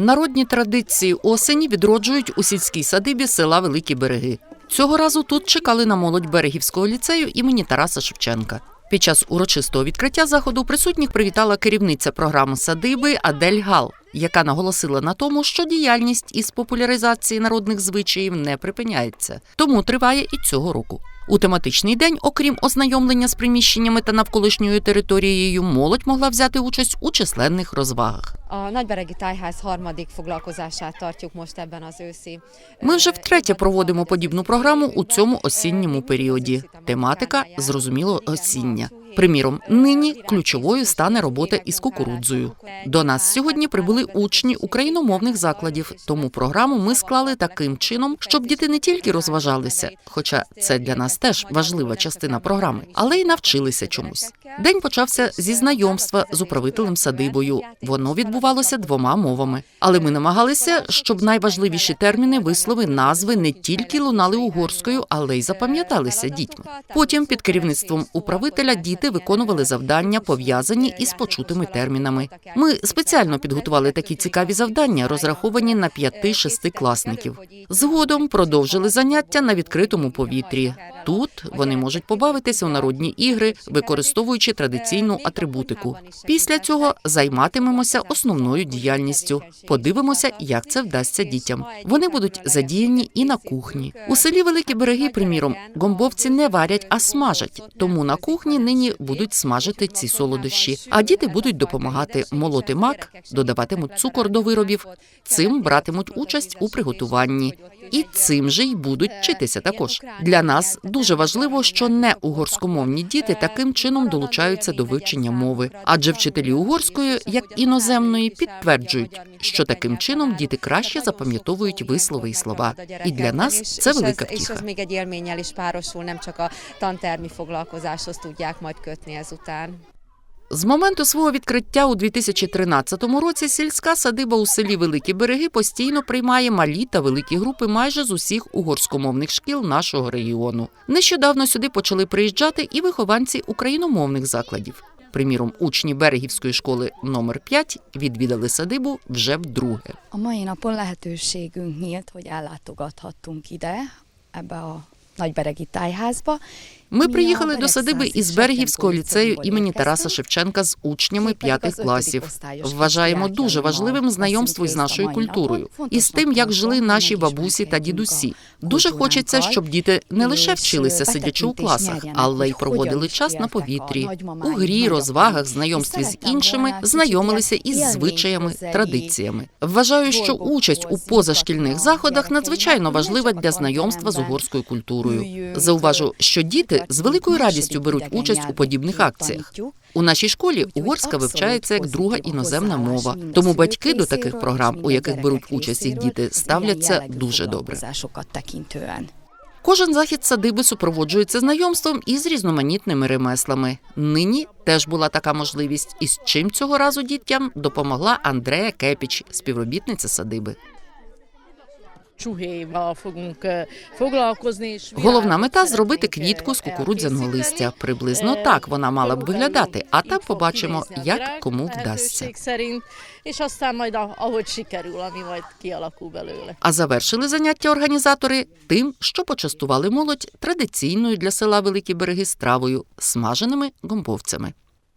Народні традиції осені відроджують у сільській садибі села Великі Береги. Цього разу тут чекали на молодь берегівського ліцею імені Тараса Шевченка. Під час урочистого відкриття заходу присутніх привітала керівниця програми садиби Адель Гал, яка наголосила на тому, що діяльність із популяризації народних звичаїв не припиняється, тому триває і цього року. У тематичний день, окрім ознайомлення з приміщеннями та навколишньою територією, молодь могла взяти участь у численних розвагах. Ми вже втретє проводимо подібну програму у цьому осінньому періоді. Тематика зрозуміло осіння. Приміром, нині ключовою стане робота із кукурудзою. До нас сьогодні прибули учні україномовних закладів, тому програму ми склали таким чином, щоб діти не тільки розважалися, хоча це для нас теж важлива частина програми, але й навчилися чомусь. День почався зі знайомства з управителем садибою. Воно відбувалося двома мовами. Але ми намагалися, щоб найважливіші терміни, вислови, назви не тільки лунали угорською, але й запам'яталися дітьми. Потім під керівництвом управителя діти виконували завдання, пов'язані із почутими термінами. Ми спеціально підготували такі цікаві завдання, розраховані на 5-6 класників. Згодом продовжили заняття на відкритому повітрі. Тут вони можуть побавитися у народні ігри, використовуючи традиційну атрибутику. Після цього займатимемося основною діяльністю. Подивимося, як це вдасться дітям. Вони будуть задіяні і на кухні. У селі Великі Береги, приміром, гомбовці не варять, а смажать. Тому на кухні нині будуть смажити ці солодощі. А діти будуть допомагати молоти мак, додаватимуть цукор до виробів. Цим братимуть участь у приготуванні. І цим же й будуть вчитися також. Для нас дуже важливо, що не угорськомовні діти таким чином долучаються до вивчення мови, адже вчителі угорської, як іноземної, підтверджують, що таким чином діти краще запам'ятовують вислови і слова. І для нас це велика втіха. tudják majd kötni. З моменту свого відкриття у 2013 році сільська садиба у селі Великі Береги постійно приймає малі та великі групи майже з усіх угорськомовних шкіл нашого регіону. Нещодавно сюди почали приїжджати і вихованці україномовних закладів. Приміром, учні берегівської школи номер 5 відвідали садибу вже вдруге. A mai napon lehetőségünk nyílt, hogy ellátogathattunk ide, ebbe a. Ми приїхали до садиби із Берегівського ліцею імені Тараса Шевченка з учнями п'ятих класів. Вважаємо дуже важливим знайомство із нашою культурою і з тим, як жили наші бабусі та дідусі. Дуже хочеться, щоб діти не лише вчилися сидячи у класах, але й проводили час на повітрі. У грі, розвагах, знайомстві з іншими, знайомилися із звичаями, традиціями. Вважаю, що участь у позашкільних заходах надзвичайно важлива для знайомства з угорською культурою. Зауважу, що діти з великою радістю беруть участь у подібних акціях. У нашій школі угорська вивчається як друга іноземна мова. Тому батьки до таких програм, у яких беруть участь їх діти, ставляться дуже добре. Кожен захід садиби супроводжується знайомством із різноманітними ремеслами. Нині теж була така можливість, і з чим цього разу дітям допомогла Андрея Кепіч, співробітниця садиби. Головна мета зробити квітку з кукурудзяного листя. Приблизно Е, так вона мала б виглядати, а там побачимо, як кому вдасться. kialakul belőle. А завершили заняття організатори тим, що почастували молодь традиційною для села Великі Береги стравою смаженими гомбовцями.